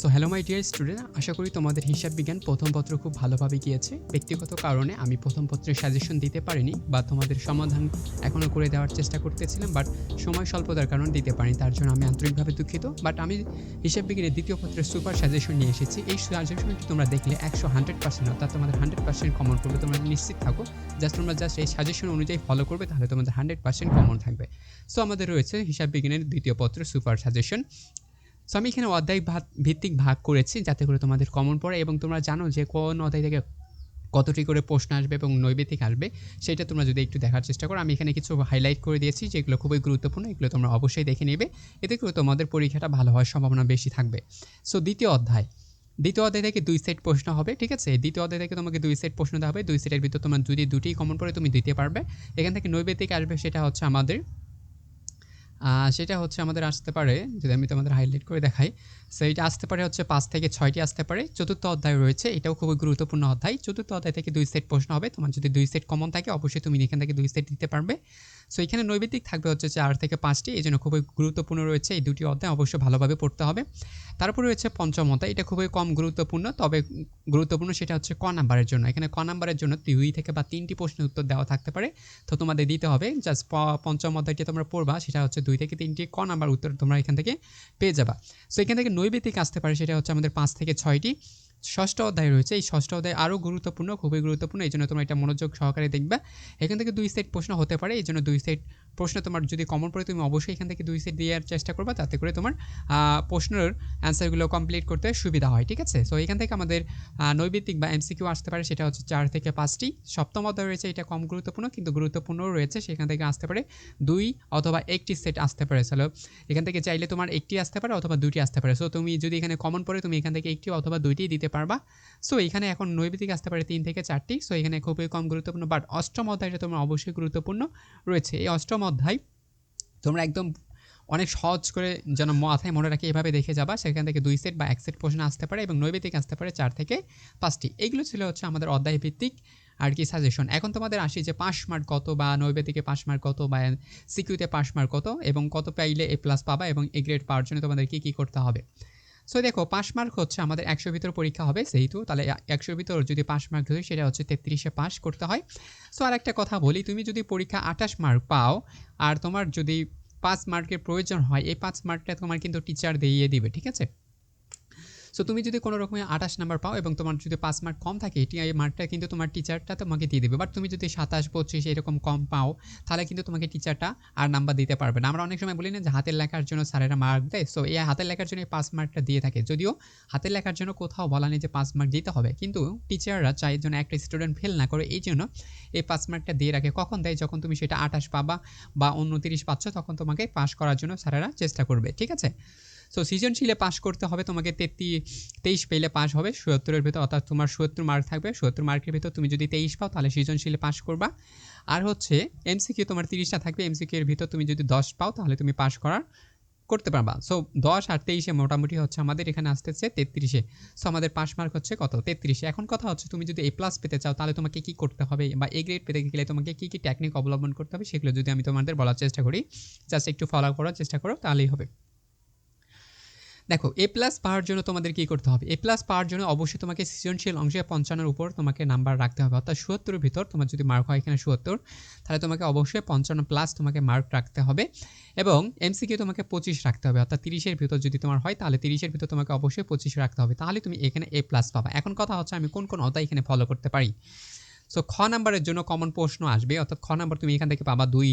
So hello my dear student আশা করি তোমাদের হিসাব বিজ্ঞান প্রথম পত্র খুব ভালোভাবে গিয়েছে। ব্যক্তিগত কারণে আমি প্রথম পত্রের সাজেশন দিতে পারিনি বা তোমাদের সমাধান এখনও করে দেওয়ার চেষ্টা করতেছিলাম বাট সময় স্বল্পতার কারণে দিতে পারিনি, তার জন্য আমি আন্তরিকভাবে দুঃখিত। বাট আমি হিসাব বিজ্ঞানের দ্বিতীয় পত্রের সুপার সাজেশন নিয়ে এসেছি। এই সাজেশনটি তোমরা দেখলে একশো হান্ড্রেড পার্সেন্ট অর্থাৎ তোমাদের হান্ড্রেড পার্সেন্ট কমন করবে। তোমরা নিশ্চিত থাকো জাস্ট তোমরা জাস্ট এই সাজেশন অনুযায়ী ফলো করবে, তাহলে তোমাদের হান্ড্রেড পার্সেন্ট কমন থাকবে। সো আমাদের রয়েছে হিসাব বিজ্ঞানের দ্বিতীয় পত্র সুপার সাজেশন সো আমি এখানে অধ্যায় ভিত্তিক ভাগ করেছি যাতে করে তোমাদের কমন পড়ে এবং তোমরা জানো যে কোন অধ্যায় থেকে কতটি করে প্রশ্ন আসবে এবং নৈবেদিক আসবে, সেটা তোমরা যদি একটু দেখার চেষ্টা করো। আমি এখানে কিছু হাইলাইট করে দিয়েছি যেগুলো খুবই গুরুত্বপূর্ণ, এগুলো তোমরা অবশ্যই দেখে নেবে। এতে করে তোমাদের পরীক্ষাটা ভালো হওয়ার সম্ভাবনা বেশি থাকবে। সো দ্বিতীয় অধ্যায়। দ্বিতীয় অধ্যায় থেকে দুই সেট প্রশ্ন হবে, ঠিক আছে? দ্বিতীয় অধ্যায় থেকে তোমাকে দুই সেট প্রশ্ন দেওয়া হবে। দুই সেটের ভিতর তোমার যদি দুটি কমন পড়ে, তুমি দিতে পারবে। এখান থেকে নৈবেদিক আসবে, সেটা হচ্ছে আমাদের সেটা হচ্ছে আমাদের আসতে পারে, যদি আমি তোমাদের হাইলাইট করে দেখাই। সো এটা আসতে পারে হচ্ছে পাঁচ থেকে ছয়টি আসতে পারে। চতুর্থ অধ্যায় রয়েছে, এটাও খুবই গুরুত্বপূর্ণ অধ্যায়। চতুর্থ অধ্যায় থেকে দুই সেট প্রশ্ন হবে। তোমার যদি দুই সেট কমন থাকে, অবশ্যই তুমি এখান থেকে দুই সেট দিতে পারবে। সো এখানে নৈবেদিক থাকবে হচ্ছে চার থেকে পাঁচটি এই জন্য খুবই গুরুত্বপূর্ণ রয়েছে এই দুটি অধ্যায়। অবশ্যই ভালোভাবে পড়তে হবে। তারপরে রয়েছে পঞ্চম অধ্যায় এটা খুবই কম গুরুত্বপূর্ণ, তবে গুরুত্বপূর্ণ সেটা হচ্ছে ক নাম্বারের জন্য। এখানে ক নাম্বারের জন্য দুই থেকে বা তিনটি প্রশ্নের উত্তর দেওয়া থাকতে পারে। তো তোমাদের দিতে হবে জাস্ট পঞ্চম অধ্যায়টি তোমরা পড়বা, সেটা হচ্ছে দুই থেকে তিনটি ক নাম্বার উত্তর তোমরা এখান থেকে পেয়ে যাবা। সো এখান থেকে নৈবেদিক আসতে পারে, সেটা হচ্ছে আমাদের পাঁচ থেকে ছয়টি। ষষ্ঠ অধ্যায় রয়েছে। এই ষষ্ঠ অধ্যায় আরও গুরুত্বপূর্ণ, খুবই গুরুত্বপূর্ণ। এই জন্য তোমরা এটা মনোযোগ সহকারে দেখবা। এখান থেকে দুই সেট প্রশ্ন হতে পারে। এই জন্য দুই সেট প্রশ্ন তোমার যদি কমন পড়ে, তুমি অবশ্যই এখান থেকে দুই সেট দেওয়ার চেষ্টা করবা। তাতে করে তোমার প্রশ্নের অ্যান্সারগুলো কমপ্লিট করতে সুবিধা হয়, ঠিক আছে? সো এখান থেকে আমাদের নৈবেদিক বা এমসিকিউ আসতে পারে, সেটা হচ্ছে চার থেকে পাঁচটি। সপ্তম অধ্যায় রয়েছে, এটা কম গুরুত্বপূর্ণ, কিন্তু গুরুত্বপূর্ণও রয়েছে। সেখান থেকে আসতে পারে দুই অথবা একটি সেট আসতে পারে। চলো এখান থেকে চাইলে তোমার একটি আসতে পারে অথবা দুইটি আসতে পারে। সো তুমি যদি এখানে কমন পড়ে, তুমি এখান থেকে একটি অথবা দুইটি দিতে পারবা। সো এখানে এখন নৈবেদিক আসতে পারে তিন থেকে চারটি। সো এখানে খুবই কম গুরুত্বপূর্ণ বাট অষ্টম অধ্যায়টা তোমার অবশ্যই গুরুত্বপূর্ণ রয়েছে। এই অষ্টম অধ্যায় তোমরা একদম অনেক সহজ করে যেন মাথায় মনে রাখি এভাবে দেখে যাবা। সেখান থেকে দুই সেট বা এক সেট প্রশ্ন আসতে পারে এবং নৈবেদিক আসতে পারে চার থেকে পাঁচটি। এইগুলো ছিল হচ্ছে আমাদের অধ্যায় ভিত্তিক আর কি সাজেশন এখন তোমাদের আসি যে পাস মার্ক কত বা নৈবেদিকে পাস মার্ক কত বা সিকিউতে পাস মার্ক কত এবং কত পাইলে এ প্লাস পাবা এবং এ গ্রেড পাওয়ার জন্য তোমাদের কী কী করতে হবে। সো দেখো পাস মার্ক হচ্ছে আমাদের একশোর ভিতর পরীক্ষা হবে যেহেতু, তাহলে একশোর ভিতর যদি পাস মার্ক ধরি, সেটা হচ্ছে তেত্রিশে পাশ করতে হয়। সো আর একটা কথা বলি, তুমি যদি পরীক্ষা আঠাশ মার্ক পাও, আর তোমার যদি পাঁচ মার্কের প্রয়োজন হয়, এই পাঁচ মার্কটা তোমার কিন্তু টিচার দিয়ে দিবে, ঠিক আছে? সো তুমি যদি কোনো রকমের আঠাশ নাম্বার পাও এবং তোমার যদি পাঁচ মার্ক কম থাকে এটি এই মার্কটা কিন্তু তোমার টিচারটা তোমাকে দিয়ে দেবে। বাট তুমি যদি সাতাশ, পঁচিশ এরকম কম পাও, তাহলে কিন্তু তোমাকে টিচারটা আর নাম্বার দিতে পারবে না। আমরা অনেক সময় বলি না যে হাতের লেখার জন্য স্যারেরা মার্ক দেয়। সো এই হাতের লেখার জন্য এই পাঁচ মার্কটা দিয়ে থাকে। যদিও হাতের লেখার জন্য কোথাও বলা নেই যে পাঁচ মার্ক দিতে হবে। কিন্তু টিচাররা চাই যেন একটা স্টুডেন্ট ফেল না করে। এই জন্য এই পাঁচ মার্কটা দিয়ে রাখে। কখন দেয়? যখন তুমি সেটা আঠাশ পাবা বা উনতিরিশ পাচ্ছ, তখন তোমাকে পাস করার জন্য স্যারেরা চেষ্টা করবে। ঠিক আছে? সো সৃজনশীলে পাস করতে হবে, তোমাকে তেত্রি তেইশ পেলে পাস হবে, সত্তরের ভিতর, অর্থাৎ তোমার সত্তর মার্ক থাকবে, সত্তর মার্কের ভিতর তুমি যদি তেইশ পাও, তাহলে সৃজনশীলে পাস করবা। আর হচ্ছে এমসিকিউ তোমার তিরিশটা থাকবে এমসিকিউ এর ভিতর তুমি যদি দশ পাও, তাহলে তুমি পাস করার, করতে পারবা। সো দশ আর তেইশে মোটামুটি হচ্ছে আমাদের এখানে আসতেছে তেত্রিশে। সো আমাদের পাস মার্ক হচ্ছে কত? তেত্রিশে। এখন কথা হচ্ছে, তুমি যদি এ প্লাস পেতে চাও, তাহলে তোমাকে কি করতে হবে? বা এ গ্রেড পেতে গেলে তোমাকে কি কি টেকনিক অবলম্বন করতে হবে? সেগুলো যদি আমি তোমাদের বলার চেষ্টা করি জাস্ট একটু ফলো করার চেষ্টা করো, তাহলেই হবে। দেখো এ প্লাস পাওয়ার জন্য তোমাদের কি করতে হবে? এ প্লাস পাওয়ার জন্য অবশ্যই তোমাকে সৃজনশীল অংশে পঞ্চান্নর উপর তোমাকে নাম্বার রাখতে হবে। অর্থাৎ সত্তরের ভিতর তোমার যদি মার্ক হয় এখানে সত্তর, তাহলে তোমাকে অবশ্যই পঞ্চান্ন প্লাস তোমাকে মার্ক রাখতে হবে এবং এমসিকিউ তোমাকে পঁচিশ রাখতে হবে। অর্থাৎ তিরিশের ভিতর যদি তোমার হয়, তাহলে তিরিশের ভিতর তোমাকে অবশ্যই পঁচিশ রাখতে হবে। তাহলে তুমি এখানে এ প্লাস পাবা। এখন কথা হচ্ছে আমি কোন কোন অধ্যায় এখানে ফলো করতে পারি। সো খ নাম্বারের জন্য কমন প্রশ্ন আসবে, অর্থাৎ খ নাম্বার তুমি এখান থেকে পাবা দুই,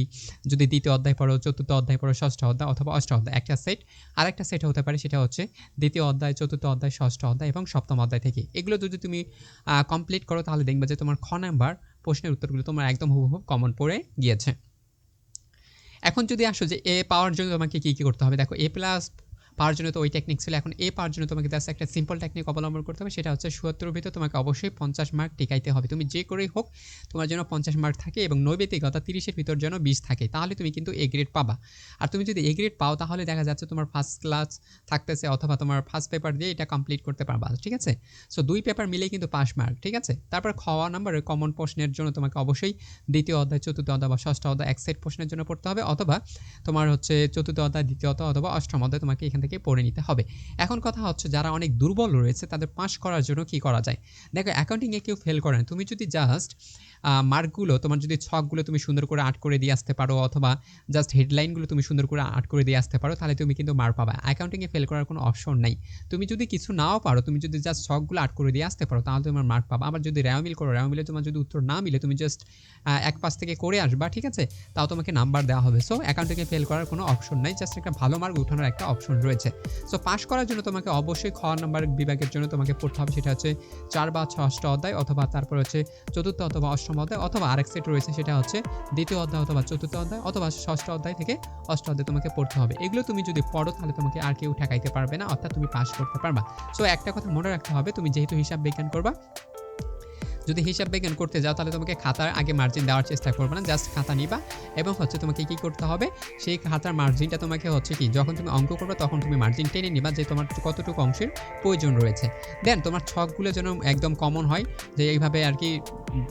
যদি দ্বিতীয় অধ্যায় পড়ো, চতুর্থ অধ্যায় পড়ো, ষষ্ঠ অধ্যায় অথবা অষ্ট অধ্যায়, একটা সেট আরেকটা সেট হতে পারে, সেটা হচ্ছে দ্বিতীয় অধ্যায়, চতুর্থ অধ্যায়, ষষ্ঠ অধ্যায় এবং সপ্তম অধ্যায় থেকে। এগুলো যদি তুমি কমপ্লিট করো, তাহলে দেখবে যে তোমার খ নাম্বার প্রশ্নের উত্তরগুলো তোমার একদম হুবহু কমন পড়ে গিয়েছে। এখন যদি আসো যে এ পাওয়ার জন্য তোমাকে কী কী করতে হবে, দেখো এ প্লাস পাওয়ার জন্য তো ওই টেকনিক ছিল। এখন এ পাওয়ার জন্য তোমাকে জাস্ট একটা সিম্পল টেকনিক অবলম্বন করতে হবে, সেটা হচ্ছে সুয়াত্তর ভিতর তোমাকে অবশ্যই পঞ্চাশ মার্ক টিকাইতে হবে। তুমি যে করেই হোক, তোমার জন্য পঞ্চাশ মার্ক থাকে এবং নৈবেদিক অর্থাৎ তিরিশের ভিতর যেন বিশ থাকে, তাহলে তুমি কিন্তু এ গ্রেড পাবা। আর তুমি যদি এ গ্রেড পাও, তাহলে দেখা যাচ্ছে তোমার ফার্স্ট ক্লাস থাকতেছে অথবা তোমার ফার্স্ট পেপার দিয়ে এটা কমপ্লিট করতে পারবা, ঠিক আছে? সো দুই পেপার মিলেই কিন্তু পাস মার্ক ঠিক আছে? তারপর খাওয়া নাম্বারের কমন প্রশ্নের জন্য তোমাকে অবশ্যই দ্বিতীয় অধ্যায়, চতুর্থ অধ্যায় বা ষষ্ঠ অধ্যায় এক সেট প্রশ্নের জন্য পড়তে হবে, অথবা তোমার হচ্ছে চতুর্থ অধ্যায়, দ্বিতীয় অথবা অষ্টম অধ্যায় তোমাকে এখান থেকে পড়ে নিতে হবে। এখন কথা হচ্ছে যারা অনেক দুর্বল রয়েছে, তাদের পাস করার জন্য কি করা যায়? দেখো অ্যাকাউন্টিংয়ে কেউ ফেল করে না। তুমি যদি জাস্ট মার্কগুলো তোমার যদি ছকগুলো তুমি সুন্দর করে আর্ট করে দিয়ে আসতে পারো অথবা জাস্ট হেডলাইনগুলো তুমি সুন্দর করে আর্ট করে দিয়ে আসতে পারো, তাহলে তুমি কিন্তু মার্ক পাবা। অ্যাকাউন্টিংয়ে ফেল করার কোনো অপশন নাই। তুমি যদি কিছু নাও পারো, তুমি যদি জাস্ট ছকগুলো আর্ট করে দিয়ে আসতে পারো, তাহলে তোমার মার্ক পাবা। আবার যদি র্যামিল করো র্যামিলে তোমার যদি উত্তর না মিলে, তুমি জাস্ট এক পাশ থেকে করে আসবা, ঠিক আছে? তাও তোমাকে নাম্বার দেওয়া হবে। সো অ্যাকাউন্টিংয়ে ফেল করার কোনো অপশন নাই। জাস্ট একটা ভালো মার্ক উঠানোর একটা অপশন রয়েছে। সো পাস করার জন্য তোমাকে অবশ্যই খ নাম্বার বিভাগের জন্য তোমাকে পড়তে হবে। সেটা হচ্ছে চার বা ষষ্ঠ অধ্যায় অথবা তারপর হচ্ছে চতুর্থ অথবা অষ্টম অধ্যায় অথবা আরেক সেট রয়েছে, সেটা হচ্ছে দ্বিতীয় অধ্যায় অথবা চতুর্থ অধ্যায় অথবা ষষ্ঠ অধ্যায় থেকে অষ্ট অধ্যায় তোমাকে পড়তে হবে। এগুলো তুমি যদি পড়ো, তাহলে তোমাকে আর কেউ ঠেকাইতে পারবে না, অর্থাৎ তুমি পাস করতে পারবা। সো একটা কথা মনে রাখতে হবে, তুমি যেহেতু হিসাব বিজ্ঞান করবা যদি হিসাব বিজ্ঞান করতে যাও, তাহলে তোমাকে খাতার আগে মার্জিন দেওয়ার চেষ্টা করবে না জাস্ট খাতা নিবা এবং হচ্ছে তোমাকে কি করতে হবে, সেই খাতার মার্জিনটা তোমাকে হচ্ছে কি, যখন তুমি অঙ্ক করবে, তখন তুমি মার্জিন টেনে নিবা যে তোমার কতটুকু অংশের প্রয়োজন রয়েছে। দেন তোমার ছকগুলো যেন একদম কমন হয়, যে এইভাবে আর কি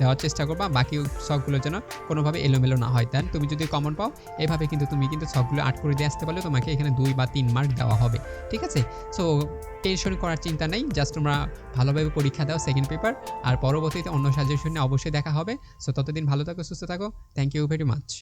দেওয়ার চেষ্টা করবা, বাকি সবগুলো যেন কোনোভাবে এলোমেলো না হয়। দেন তুমি যদি কমন পাও, এভাবে কিন্তু তুমি কিন্তু সবগুলো আট করে দিয়ে আসতে পারলে তোমাকে এখানে দুই বা তিন মার্ক দেওয়া হবে। ঠিক আছে? সো টেনশন করার চিন্তা নেই জাস্ট তোমরা ভালোভাবে পরীক্ষা দাও সেকেন্ড পেপার আর পরবর্তীতে অন্য সাজেশনে অবশ্যই দেখা হবে। সো ততদিন ভালো থাকো, সুস্থ থাকো। Thank you very much